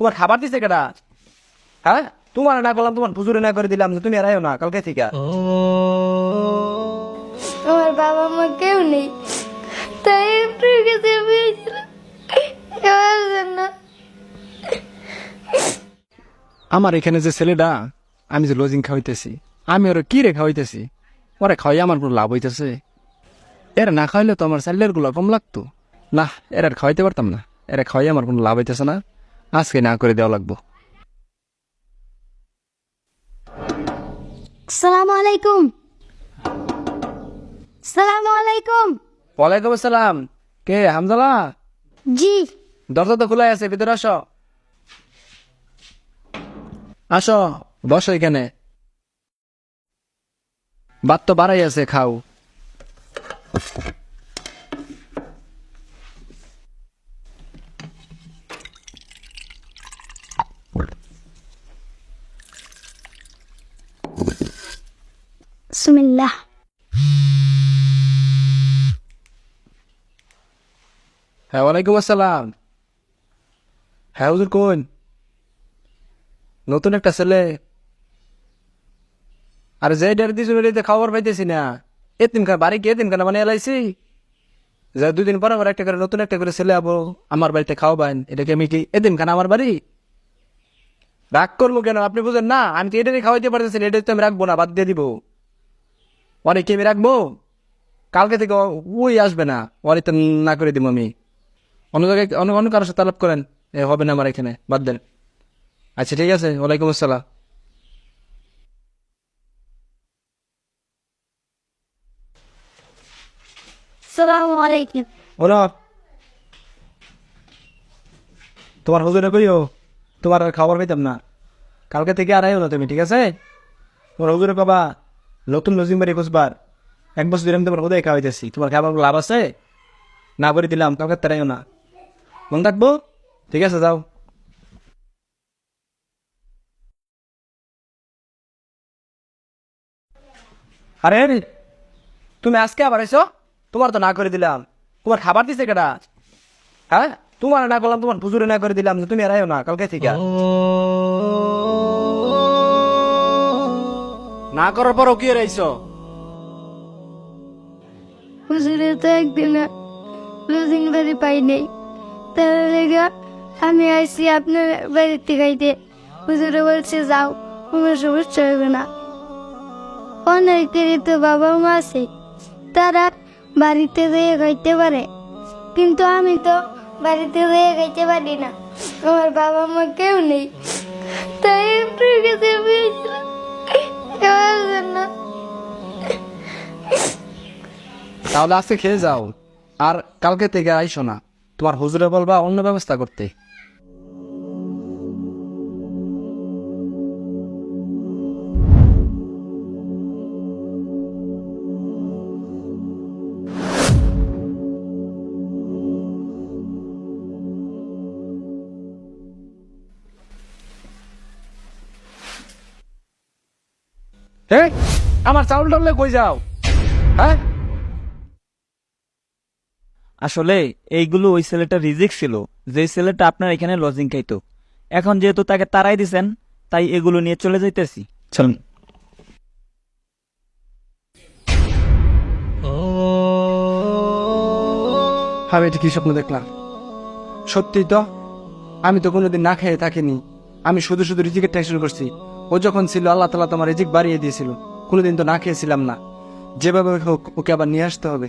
তোমার খাবার দিছে কেটা হ্যাঁ? তোমার না করলাম তোমার পুজুরে না করে দিলাম যে তুমি আর না কালকে থেকে। আমার বাবা মা কেউ নেই তাই আপনার কাছে খাওয়ার জন্য। আমার এখানে যে ছেলেটা আমি যে লজিং খাওয়াইতেছি আমি ওরা কি রে খাওয়াইতেছি? ওরা খাওয়াই আমার কোনো লাভ হইতেছে। এরা না খাওয়াইলে তো আমার স্যালারি গুলো কম লাগতো। না এরা খাওয়াইতে পারতাম না। এরা খাওয়াই আমার কোনো লাভ হইতেছে না। আজকে না করে দেওয়া লাগবো। সালাম আলাইকুম। সালাম আলাইকুম। ওয়ালাইকুম আসসালাম। কে হামজালা? জি। দরজা তো খোলাই আছে ভিতরে আসো। আসো বসো এখানে। ভাত তো বাড়াই আছে খাও। বিসমিল্লাহ। হ্যাঁ ওয়ালাইকুম আসসালাম। হ্যাঁ হুজুর কোন? নতুন একটা ছেলে। আর যে ডের দিস খবর পাইতেছি না। এতিম খান বাড়ি কি এতিম খানা মানে এলাইছি যে দুদিন পর আবার একটা করে, নতুন একটা করে ছেলে আবো আমার বাড়িতে খাওয়াবেন। এটাকে আমি কি এদিন খানা আমার বাড়ি? রাগ করব কেন? আপনি বুঝেন না, আমি তো এটাই খাওয়াইতে পারতেছি এটা তো আমি রাখব না, বাদ দিয়ে দিব। অনেক কি আমি রাখব? কালকে থেকে ওই আসবে না। অনেক তো না করে দিব আমি। অন্য জায়গায় অন্য অন্য কারোর সাথে আলাপ করেন। এ হবে না আমার এখানে। বাদ দেন। আচ্ছা ঠিক আছে। ওয়ালাইকুম আসসালাম। সালাম আলাইকুম। ওরা তোমার হুজুরে কইও তোমার আর খাবার পাইতাম না। কালকে থেকে আর আইও না তুমি ঠিক আছে? তোমার হুজুরে বাবা নতুন লজিং বাড়ি খুঁজবার। এক বছর আমি তোমার হুদয় খাওয়াইতেছি তোমার খাবার লাভ আছে? না করে দিলাম কালকে তারাইও না। মন থাকব ঠিক আছে, যাও। আরে তুমি আজকে আবার এসো? তোমার তো না করে দিলাম। তোমার খাবার দিছে কেটা হ্যাঁ? তোমার না করলাম, তোমার পুজুরে না করে দিলাম তুমি আর আইও না, কালকে থেকে। না করার পরও কি রইছো হুজুরে তো একদিন লুজিং বাড়ি পাই নেই। তার লেগে আমি আইসি আপনার বাড়িতে খাইতে। হুজুরে বলছে, যাও, কোনো সমস্যা হবে না। অনেকেরই তো বাবা মা আছে, তারা বাড়িতে যেয়ে খাইতে পারে। কিন্তু আমি তো বাড়িতে যেয়ে খাইতে পারি না। আমার বাবা মা কেউ নেই। তাহলে আজকে খেয়ে যাও। আর কালকে থেকে আইসো না। তোমার হুজুরে বলবা অন্য ব্যবস্থা করতে। আমার চাউল টাউলে কই যাও? হ্যাঁ আসলে এইগুলো ওই ছেলেটা রিজিক ছিল যে ছেলেটা আপনার এখানে লজিং খাইতো। এখন যেহেতু তাকে তারাই দিছেন তাই এগুলো নিয়ে চলে যাইতেছি। চলুন। আমি এটা কি স্বপ্ন দেখলাম? সত্যি তো আমি তো কোনোদিন না খেয়ে থাকিনি। আমি শুধু শুধু রিজিকের টেনশন করছি। ও যখন ছিল আল্লাহ তালা তোমার রিজিক বাড়িয়ে দিয়েছিল। কোনোদিন তো না খেয়েছিলাম না। যেভাবে হোক ওকে আবার নিয়ে আসতে হবে।